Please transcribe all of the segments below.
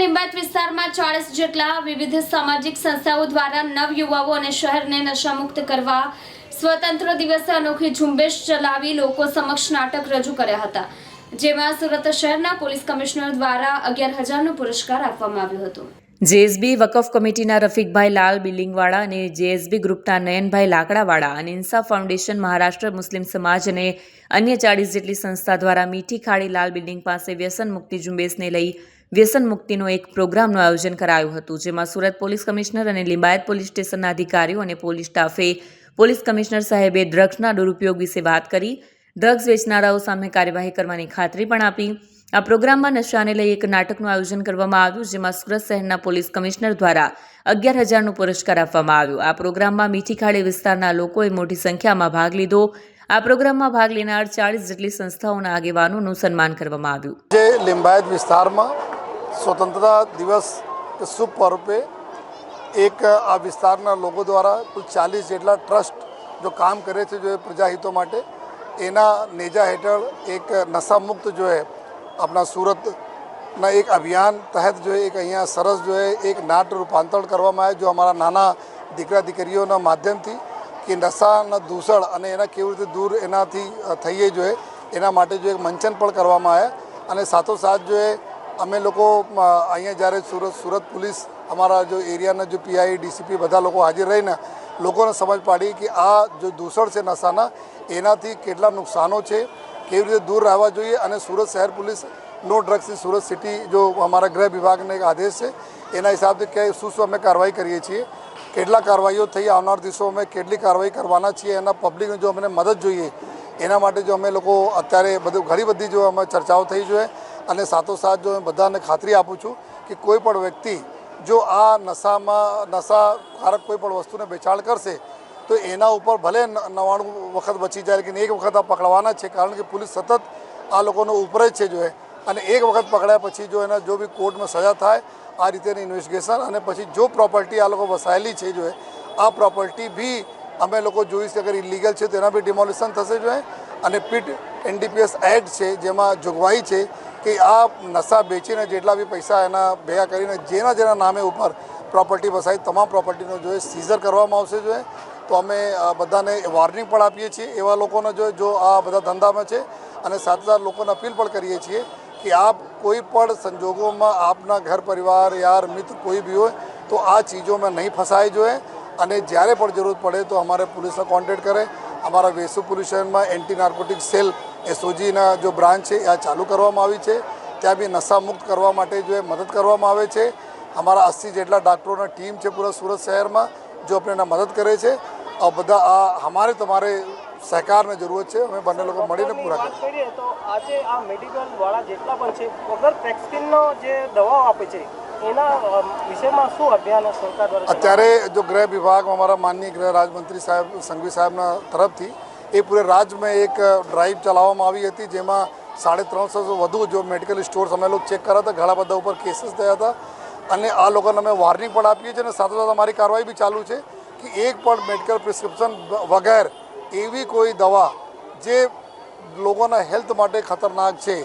લીંબાયત વિસ્તારમાં ચાળીસ જેટલા વિવિધ સામાજિક સંસ્થાઓ દ્વારા નવયુવાઓ અને શહેરને નશામુક્ત કરવા સ્વતંત્ર દિવસે અનોખી ઝુંબેશ ચલાવી લોકો સમક્ષ નાટક રજૂ કર્યા હતા, જેમાં સુરત શહેરના પોલીસ કમિશનર દ્વારા અગિયાર હજારનો પુરસ્કાર આપવામાં આવ્યો હતો. જેએસબી વકફ કમિટીના રફીકભાઈ લાલ બિલ્ડિંગવાળા અને જેએસબી ગ્રુપના નયનભાઈ લાકડાવાળા અને ઇન્સાફ ફાઉન્ડેશન મહારાષ્ટ્ર મુસ્લિમ સમાજ અને અન્ય ચાળીસ જેટલી સંસ્થા દ્વારા મીઠી ખાડી લાલ બિલ્ડિંગ પાસે વ્યસન મુક્તિ ઝુંબેશને લઈ વ્યસન મુક્તિનો એક પ્રોગ્રામનું આયોજન કરાયું હતું, જેમાં સુરત પોલીસ કમિશનર અને લિંબાયત પોલીસ સ્ટેશનના અધિકારીઓ અને પોલીસ સ્ટાફે પોલીસ કમિશનર સાહેબે ડ્રગ્સના દુરુપયોગ વિશે વાત કરી, ડ્રગ્સ વેચનારાઓ સામે કાર્યવાહી કરવાની ખાતરી પણ આપી. આ પ્રોગ્રામમાં નશાને લઈ એક નાટકનું આયોજન કરવામાં આવ્યું, જેમાં સુરત શહેરના પોલીસ કમિશનર દ્વારા અગિયાર હજારનો પુરસ્કાર આપવામાં આવ્યો. આ પ્રોગ્રામમાં મીઠી ખાડી વિસ્તારના લોકોએ મોટી સંખ્યામાં ભાગ લીધો. આ પ્રોગ્રામમાં ભાગ લેનાર ચાળીસ જેટલી સંસ્થાઓના આગેવાનોનું સન્માન કરવામાં આવ્યું. જે લિંબાયત વિસ્તારમાં સ્વતંત્રતા દિવસ શુભ પર્વે એક, આ વિસ્તારના લોકો દ્વારા કુલ ચાલીસ જેટલા ટ્રસ્ટ જો કામ કરે છે, જો એ પ્રજાહિતો માટે, એના નેજા હેઠળ એક નશામુક્ત જો એ આપણા સુરતના એક અભિયાન તહેત જો એક અહીંયા સરસ જો એક નાટ રૂપાંતરણ કરવામાં આવે જો અમારા નાના દીકરા દીકરીઓના માધ્યમથી કે નશાના દૂષણ અને એના કેવી રીતે દૂર એનાથી થઈએ જોઈએ એના માટે જો એક મંચન પણ કરવામાં આવ્યા. અને સાથોસાથ જો એ અમે લોકો અહીંયા જ્યારે સુરત સુરત પોલીસ અમારા જો એરિયાના જો પીઆઈ, ડીસીપી બધા લોકો હાજર રહીને લોકોને સમજ પાડી કે આ જો દૂષણ છે નશાના, એનાથી કેટલા નુકસાનો છે, કેવી રીતે દૂર રહેવા જોઈએ અને સુરત શહેર પોલીસ નો ડ્રગ્સની સુરત સિટી જો અમારા ગૃહ વિભાગને એક આદેશ છે, એના હિસાબથી કે શું શું અમે કાર્યવાહી કરીએ છીએ, કેટલા કાર્યવાહીઓ થઈ, આવનાર દિવસોમાં કેટલી કાર્યવાહી કરવાના છીએ, એના પબ્લિકને જો અમને મદદ જોઈએ, એના માટે જો અમે લોકો અત્યારે બધું ઘણી બધી જો અમે ચર્ચાઓ થઈ જોઈએ અને સાથોસાથ જો બધાને ખાતરી આપું છું કે કોઈ પણ વ્યક્તિ જો આ નશામાં, નશાકારક કોઈ પણ વસ્તુને વેચાણ કરશે, તો એના ઉપર ભલે નવાણું વખત બચી જાય કે એક વખત આ પકડવાના છે, કારણ કે પોલીસ સતત આ લોકોનો ઉપર જ છે જો અને એક વખત પકડ્યા પછી જો એના જો બી કોર્ટમાં સજા થાય, આ રીતેની ઇન્વેસ્ટિગેશન અને પછી જો પ્રોપર્ટી આ લોકો વસાયેલી છે જો આ પ્રોપર્ટી બી અમે લોકો જોઈશ કે અગર ઇલીગલ છે, તો એના બી ડિમોલિશન થશે જો અને પીટ એનડીપીએસ એક્ટ છે, જેમાં જોગવાઈ છે કે આ નશા બેચીને જેટલા બી પૈસા એના ભેગા કરીને જેના જેના નામે ઉપર પ્રોપર્ટી વસાવી, તમામ પ્રોપર્ટીનો જો સીઝર કરવામાં આવશે જો તો અમે બધાને વોર્નિંગ પણ આપીએ છીએ એવા લોકોને જો જો આ બધા ધંધામાં છે. અને સાથે સાથે લોકોને અપીલ પણ કરીએ છીએ કે આપ કોઈ પણ સંજોગોમાં આપના ઘર પરિવાર, યાર, મિત્ર કોઈ બી હોય, તો આ ચીજોમાં નહીં ફસાય જોઈએ અને જ્યારે પણ જરૂર પડે તો અમારે પોલીસને કોન્ટેક્ટ કરે. અમારા વેસુ પોલ્યુશનમાં એન્ટી નાર્કોટિક સેલ એસઓજીના જો બ્રાન્ચ છે આ ચાલુ કરવામાં આવી છે. ત્યાં બી નશામુક્ત કરવા માટે જો એ મદદ કરવામાં આવે છે. અમારા અસી જેટલા ડાક્ટરોના ટીમ છે પૂરા સુરત શહેરમાં જો આપણે એના મદદ કરે છે. આ બધા આ અમારે તમારે સહકારની જરૂરત છે. અમે બંને લોકો મળીને પૂરા કરીએ. તો આજે આ મેડિકલ વાળા જેટલા પણ છે વગર પ્રેસ્ક્રિપ્શનનો જે દવાઓ આપે છે અત્યારે જો ગૃહ વિભાગ અમારા માનનીય ગૃહ રાજમંત્રી સાહેબ, સંઘવી સાહેબના તરફથી, એ પૂરે રાજ્યમાં એક ડ્રાઈવ ચલાવવામાં આવી હતી, જેમાં સાડે ત્રણસો વધુ જો મેડિકલ સ્ટોર્સ અમે લોકો ચેક કર્યા હતા, ઘણા બધા ઉપર કેસીસ થયા હતા. અને આ લોકોને અમે વોર્નિંગ પણ આપીએ છીએ અને સાથે સાથે અમારી કાર્યવાહી બી ચાલુ છે કે એક પણ મેડિકલ પ્રિસ્ક્રિપ્શન વગર એવી કોઈ દવા જે લોકોના હેલ્થ માટે ખતરનાક છે,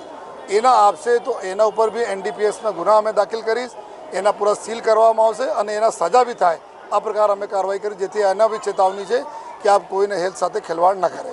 એના આપશે તો એના ઉપર બી એનડીપીએસના ગુના અમે દાખલ કરીશ. એના પૂરા સીલ કરવામાં આવશે અને એના સજા બી થાય. આ પ્રકાર અમે કાર્યવાહી કરી, જેથી એના બી ચેતવણી છે કે આપ કોઈને હેલ્થ સાથે ખેલવાડ ન કરે.